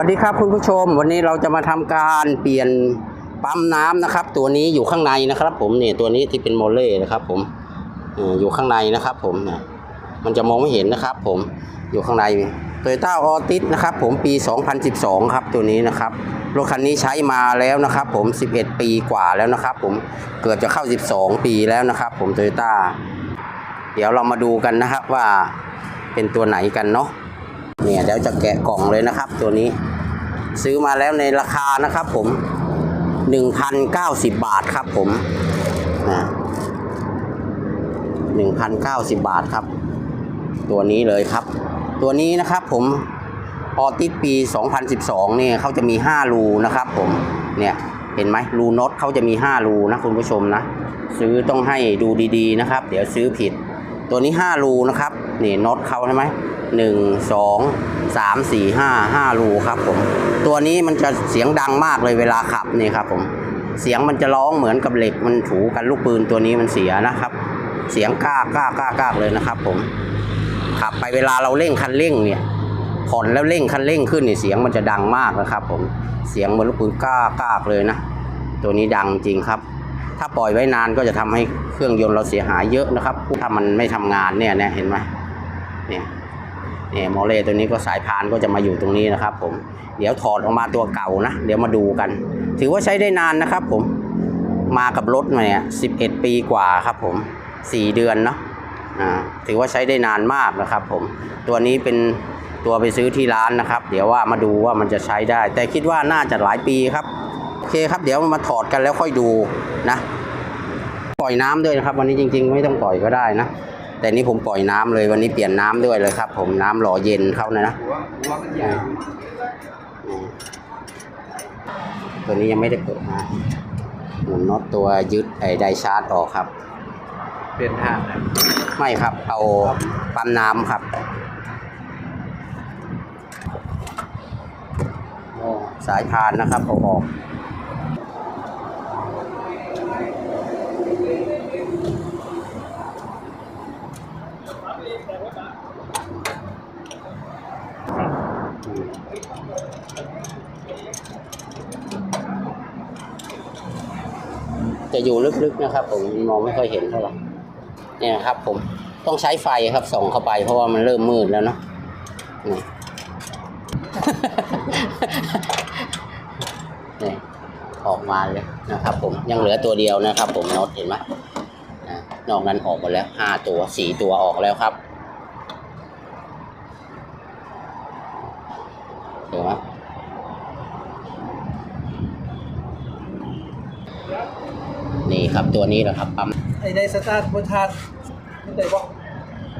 สวัสดีครับคุณผู้ชมวันนี้เราจะมาทำการเปลี่ยนปั๊มน้ำนะครับ ตัวนี้อยู่ข้างในนะครับ ผมเนี่ยตัวนี้ที่เป็นโมเล่นะครับ ผมอยู่ข้างในนะครับ ผมมันจะมองไม่เห็นนะครับ ผมอยู่ข้างในโตโยต้าออติสนะครับ ผมปี 2012 ครับตัวนี้นะครับรถคันนี้ใช้มาแล้วนะครับ ผม 11 ปีกว่าแล้วนะครับ ผมเกือบจะเข้า 12 ปีแล้วนะครับ ผมโตโยต้าเดี๋ยวเรามาดูกันนะครับว่าเป็นตัวไหนกันเนาะ เนี่ยเดี๋ยวจะแกะกล่องเลยนะครับ ตัวนี้ซื้อมาแล้วในราคานะครับ ผมหนึ่งพันเก้าสิบบาทครับ ผมนะหนึ่งพันเก้าสิบบาทครับ ตัวนี้เลยครับ ตัวนี้นะครับผมออติสปี 2012เนี่ยเขาจะมี 5 รูนะครับ ผม เนี่ย เห็นไหมรูน็อตเขาจะมี 5 รูนะคุณผู้ชมนะ ซื้อต้องให้ดูดีๆนะครับ เดี๋ยวซื้อผิด ตัวนี้ 5 รูนะครับ นี่น็อตเขาใช่ไหมหนึ่งสองสามสี่ห้าห้ารูครับผม ตัวนี้มันจะเสียงดังมากเลยเวลาขับนี่ครับผม เสียงมันจะร้องเหมือนกับเหล็กมันถูกันลูกปืนตัวนี้มันเสียนะครับ เสียงก้าก้าก้าก้าเลยนะครับ ผม ขับไปเวลาเราเร่งคันเร่งเนี่ยผ่อนแล้วเร่งคันเร่งขึ้นเนี่ยเสียงมันจะดังมากนะครับ ผม เสียงเหมือนลูกปืนก้าก้าเลยนะ ตัวนี้ดังจริงครับถ้าปล่อยไว้นานก็จะทำให้เครื่องยนต์เราเสียหายเยอะนะครับถ้ามันไม่ทำงานเนี่ยเนี่ยเห็นไหม เนี่ยเนี่ยมอเล่ตัวนี้ก็สายพานก็จะมาอยู่ตรงนี้นะครับ ผมเดี๋ยวถอดออกมาตัวเก่านะ เดี๋ยวมาดูกัน ถือว่าใช้ได้นานนะครับ ผมมากับรถมาเนี่ยสิบเอ็ดปีกว่าครับ ผมสี่เดือนเนาะอ่าถือว่าใช้ได้นานมากนะครับ ผมตัวนี้เป็นตัวไปซื้อที่ร้านนะครับ เดี๋ยวว่ามาดูว่ามันจะใช้ได้ แต่คิดว่าน่าจะหลายปีครับโอเคครับ เดี๋ยวมาถอดกันแล้วค่อยดูนะปล่อยน้ำด้วยนะครับ วันนี้จริง ๆ ไม่ต้องปล่อยก็ได้นะ แต่นี่ผมปล่อยน้ำเลยวันนี้เปลี่ยนน้ำด้วยเลยครับ ผมน้ำหล่อเย็นเขานะนะตัวนี้ยังไม่ได้เปิดนะหมุนน็อตตัวยึดไอ้ไดชาร์จออกครับ เปลี่ยนทางไม่ครับเอาปั๊มน้ำครับโอสายพานนะครับเอาออก จะอยู่ลึกๆนะครับ ผมมองไม่ค่อยเห็นเท่าไหร่เนี่ยครับ ผมต้องใช้ไฟครับส่องเข้าไปเพราะว่ามันเริ่มมืดแล้วเนาะนี่นี่ออกมาเลยนะครับ ผมยังเหลือตัวเดียวนะครับ ผมน็อตเห็นไหมอ่านอกนั้นออกหมดแล้วห้าตัวสี่ตัวออกแล้วครับเห็นไหม นี่ครับตัวนี้แหละครับปั๊มไอ้ในสตาร์ทบนทาร์ไม่ได้บอก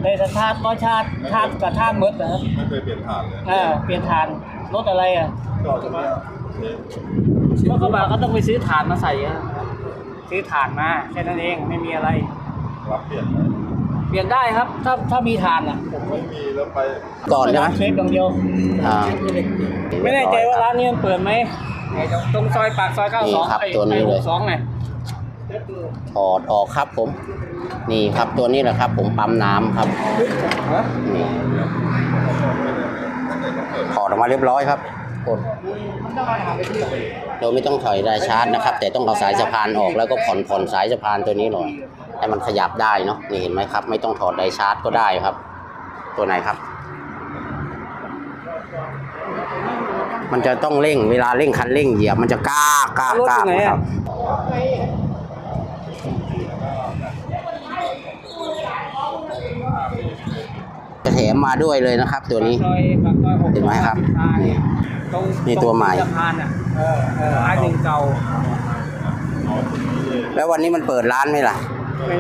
ในสถานก็ชาติชาติกับชาติมดนะครับไม่เคยเปลี่ยนผ่านเลยอ่าเปลี่ยนฐานรถอะไรอะก็จะมาเทรถกระบะก็ต้องไปซื้อฐานมาใส่อะซื้อฐานมาแค่นั้นเองไม่มีอะไร รับเปลี่ยนไหมเปลี่ยนได้ครับ ถ้าถ้ามีฐานอะผมไม่มีแล้วไปก่อนใช่ไหมเชฟอย่างเดียวอ่าไม่แน่ใจว่าร้านนี้มันเปิดไหมไอ้ตรงซอยปากซอยเก้านี่สองครับไอ้ตัวนี้ไอ้เลหยกสองไง ถอดออกครับผม นี่ครับตัวนี้แหละครับ ผมปั๊มน้ำครับนี่ถอดออกมาเรียบร้อยครับกดเราไม่ต้องถอยได้ชาร์จนะครับ แต่ต้องเอาสายสะพานออกแล้วก็ผ่อนผ่อนสายสะพานตัวนี้หน่อยให้มันขยับได้เนาะนี่เห็นไหมครับ ไม่ต้องถอดไดชาร์จก็ได้ครับ ตัวไหนครับ มันจะต้องเร่งเวลาเร่งคันเร่งเหยียบมันจะก้ากก้ากก้าครับ จะแถมมาด้วยเลยนะครับ ตัวนี้ซอยปากซอยหกเห็นไหมครับ นี่ตรงนี่ตัวใหม่สะพานอะเออเอออันหนึ่งเก่า แล้ววันนี้มันเปิดร้านไหมล่ะไม่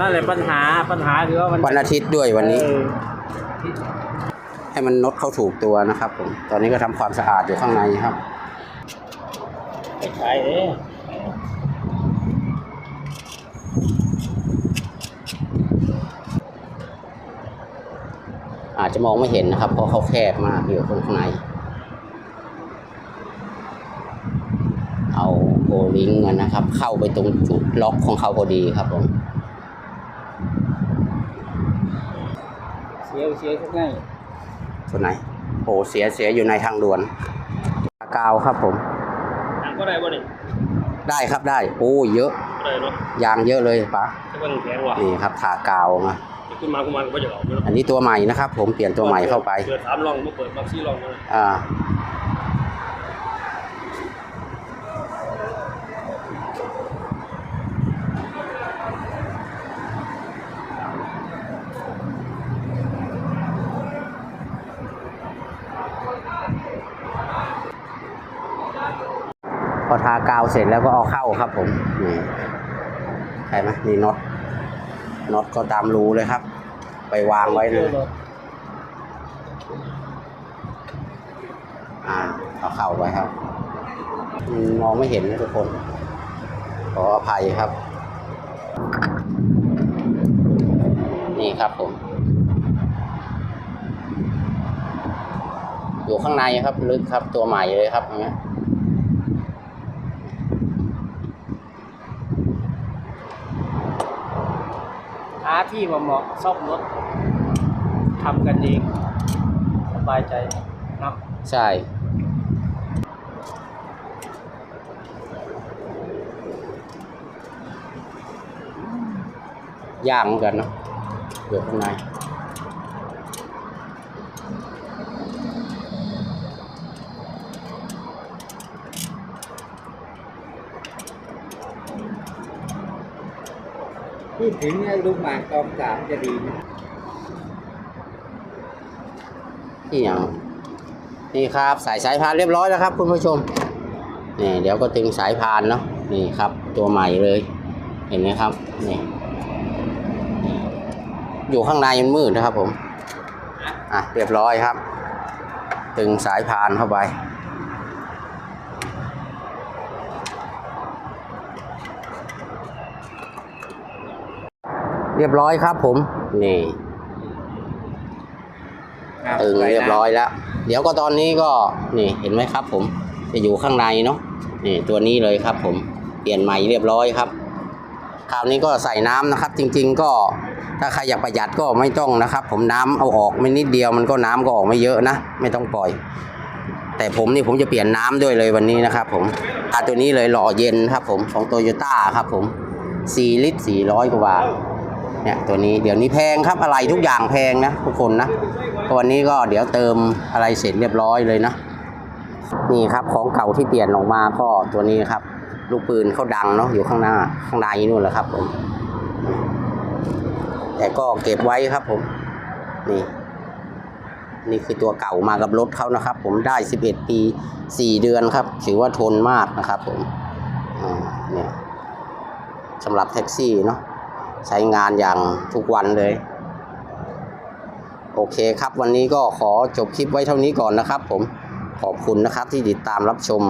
นั่นแหละปัญหาปัญหาคือว่ามันวันอาทิตย์ด้วยวันนี้เออให้มันนดเข้าถูกตัวนะครับผม ตอนนี้ก็ทำความสะอาดอยู่ข้างในครับไปขายเองอาจจะมองไม่เห็นนะครับ เพราะเขาแคบมากอยู่ข้างใน เอาโบลิงก์นะครับ เข้าไปตรงจุดล็อกของเขาพอดีครับผมเสียเสียทุกไงตัวไหนโอ้เสียเสียอยู่ในทางด่วนกาวครับผมถามก็ได้บ่นี่ได้ครับได้ โอ้เยอะได้เนาะยางเยอะเลยปะถ้าเป็นแข็งว่ะนี่ครับทากาวมา ขึ้นมากูมันก็จะออกอันนี้ตัวใหม่นะครับ ผมเปลี่ยนตัวใหม่เข้าไปเปิดสามลองมาเปิดมาซี่ลองเลยอ่าพอทากาวเสร็จแล้วก็เอาเข้าครับผมนี่ใช่ไหมนี่น็อต น็อตก็ตามรูเลยครับ ไปวางไว้เลยอ่าเอาเข้าไว้ครับ มองไม่เห็นนะทุกคน ขออภัยครับ นี่ครับผม อยู่ข้างในครับ ลึกครับตัวใหม่เลยครับอย่างเงี้ย ที่เหมาะซ่อมรถทำกันเองสบายใจนะใช่ยางเหมือนกันเนาะเกิดข้างใน พูดถึงลูกหมากตองสามจะดีไหมที่อย่างนี่ครับสายสายพานเรียบร้อยแล้วครับ คุณผู้ชมนี่เดี๋ยวก็ตึงสายพานเนาะนี่ครับ ตัวใหม่เลย เห็นไหมครับนี่นี่อยู่ข้างในมันมืดนะครับผมอะเรียบร้อยครับ ตึงสายพานเข้าไป เรียบร้อยครับผม นี่ตึงเรียบร้อยแล้ว เดี๋ยวก็ตอนนี้ก็นี่เห็นไหมครับ ผม จะอยู่ข้างในเนาะนี่ตัวนี้เลยครับ ผมเปลี่ยนใหม่เรียบร้อยครับ คราวนี้ก็ใส่น้ำนะครับ จริง ๆ ก็ถ้าใครอยากประหยัดก็ไม่ต้องนะครับ ผมน้ำเอาออกไม่นิดเดียวมันก็น้ำก็ออกไม่เยอะนะไม่ต้องปล่อย แต่ผมนี่ผมจะเปลี่ยนน้ำด้วยเลยวันนี้นะครับ ผมอาตัวนี้เลยหล่อเย็นครับ ผมของโตโยต้าครับ ผม4ลิตร400กว่าบาท เนี่ยตัวนี้เดี๋ยวนี้แพงครับอะไรทุกอย่างแพงนะทุกคนนะวันนี้ก็เดี๋ยวเติมอะไรเสร็จเรียบร้อยเลยนะ นี่ครับของเก่าที่เปลี่ยนออกมาก็ตัวนี้ครับ ลูกปืนเขาดังเนาะอยู่ข้างหน้าข้างในนู่นแหละครับผมแต่ก็เก็บไว้ครับผมนี่นี่คือตัวเก่ามากับรถเขานะครับ ผมได้ 11 ปี 4 เดือนครับ ถือว่าทนมากนะครับผมอ่าเนี่ยสำหรับแท็กซี่เนาะ ใช้งานอย่างทุกวันเลย โอเคครับ วันนี้ก็ขอจบคลิปไว้เท่านี้ก่อนนะครับ ผมขอบคุณนะครับที่ติดตามรับชม